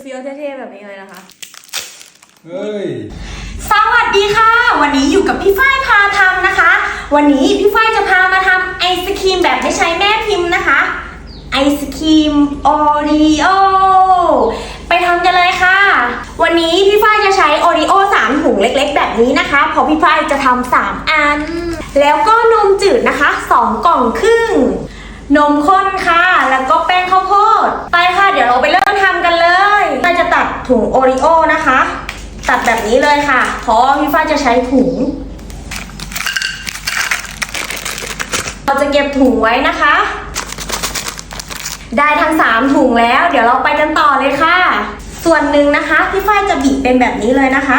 เฟี้ยวเท่ๆแบบนี้เลยนะคะ เฮ้ย สวัสดีค่ะ วันนี้อยู่กับพี่ฝ้ายพาทำนะคะ วันนี้พี่ฝ้ายจะพามาทำไอศครีมแบบไม่ใช้แม่พิมพ์นะคะ ไอศครีมโอรีโอไปทำกันเลยค่ะ วันนี้พี่ฝ้ายจะใช้โอรีโอ3ถุงเล็กๆ แบบนี้นะคะเพราะพี่ฝ้ายจะทำ3อัน แล้วก็นมจืดนะคะ2กล่องครึ่ง นมข้นค่ะ แล้วก็แป้ง ถุงโอรีโอนะคะ ตัดแบบนี้เลยค่ะ เพราะว่าพี่ฝ้ายจะใช้ถุง เราจะเก็บถุงไว้นะคะ ได้ทั้งสามถุงแล้ว เดี๋ยวเราไปกันต่อเลยค่ะ ส่วนหนึ่งนะคะ พี่ฝ้ายจะบีบเป็นแบบนี้เลยนะคะ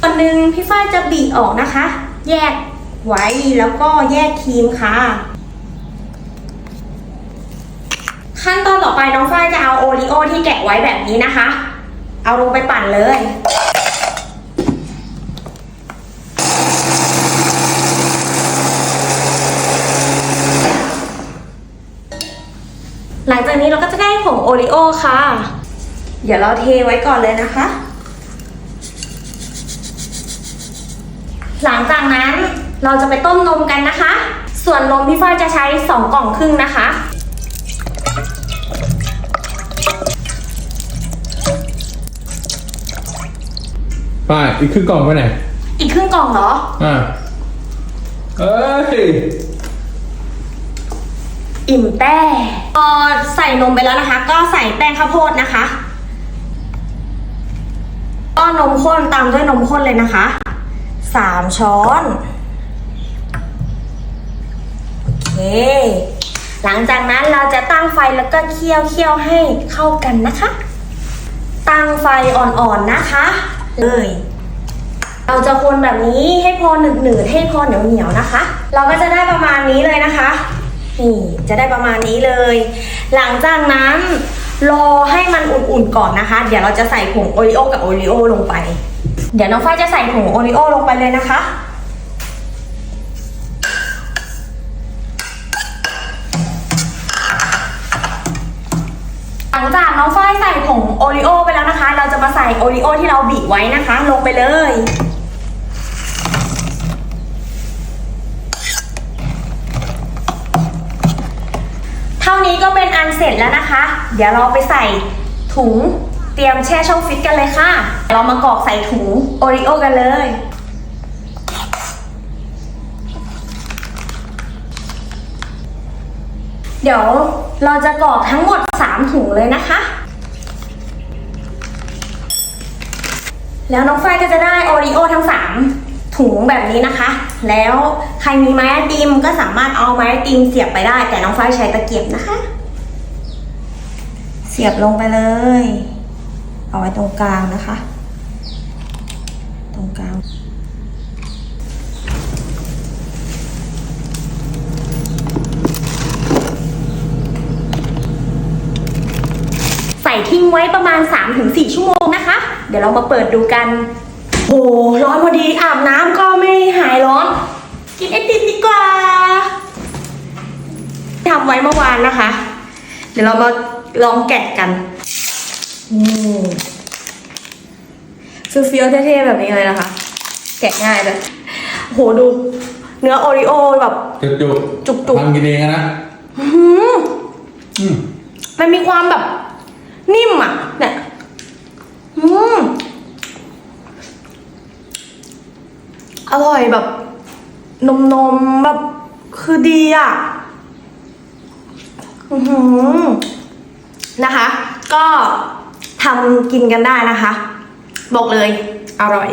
ส่วนหนึ่งพี่ฝ้ายจะบีบออกนะคะ แยก ไว้แล้วก็แยกครีมค่ะ ขั้นตอนต่อไปน้องฝ้ายจะเอาโอริโอที่แกะไว้แบบนี้นะคะ เอาลงไปปั่นเลยหลังจากนี้เราก็จะได้ผงโอริโอค่ะ เดี๋ยวเราเทไว้ก่อนเลยนะคะ หลังจากนั้น เราจะไปต้มนมกันนะคะ ส่วนนมพี่ฝ้ายจะใช้ 2 กล่องครึ่งนะคะไป้าอีกครึ่งกล่องไปไหน อีกครึ่งกล่องเหรอ อ่าเอ้ย อิ่มแป้พอใส่นมไปแล้วนะคะ ก็ใส่แป้งข้าวโพดนะคะ ก็นมข้นตามด้วยนมข้นเลยนะคะ สามช้อนโอ เค หลังจากนั้นเราจะตั้งไฟแล้วก็เคี่ยวเคี่ยวให้เข้ากันนะคะ ตั้งไฟอ่อนๆนะคะ เลย เราจะคนแบบนี้ให้พอหนืดๆให้พอเหนียวๆนะคะ เราก็จะได้ประมาณนี้เลยนะคะนี่จะได้ประมาณนี้เลย หลังจากนั้นรอให้มันอุ่นๆก่อนนะคะ เดี๋ยวเราจะใส่ผงโอริโอกับโอริโอลงไป เดี๋ยวน้องฝ้ายจะใส่ผงโอริโอลงไปเลยนะคะ งจากน้องฝ้ายใส่ผงโอริโอไปแล้วนะคะ เราจะมาใส่โอริโอที่เราบีบไว้นะคะ ลงไปเลย เท่านี้ก็เป็นอันเสร็จแล้วนะคะ เดี๋ยวเราไปใส่ถุงเตรียมแช่ช่องฟิตกันเลยค่ะ เรามากรอกใส่ถุงโอริโอกันเลย เดี๋ยวเราจะกรอกทั้งหมด 3 ถุงเลยนะคะ แล้วน้องฝ้ายก็จะได้โอริโอทั้ง 3 ถุงแบบนี้นะคะ แล้วใครมีไม้ติมก็สามารถเอาไม้ติมเสียบไปได้ แต่น้องฝ้ายใช้ตะเกียบนะคะ เสียบลงไปเลย เอาไว้ตรงกลางนะคะ ตรงกลาง ใส่ ทิ้งไว้ประมาณ 3-4 ชั่วโมงนะคะ เดี๋ยวเรามาเปิดดูกัน โอ้ร้อนพอดีอาบน้ำก็ไม่หายร้อน กินไอติมดีกว่าทำไว้เมื่อวานนะคะ เดี๋ยวเรามาลองแกะกันนี่เฟี้ยวๆเท่ๆแบบนี้เลยนะคะ แกะง่ายเลยโหดูเนื้อโอริโอแบบจุกจุกจุกๆทำกินเองอะนะอื้อหืออืมมันมีความแบบ นิ่มอะเนี่ยอืมอร่อยแบบ นมนมแบบคือดีอะอือนะคะ ก็ทำกินกันได้นะคะ บอกเลย อร่อย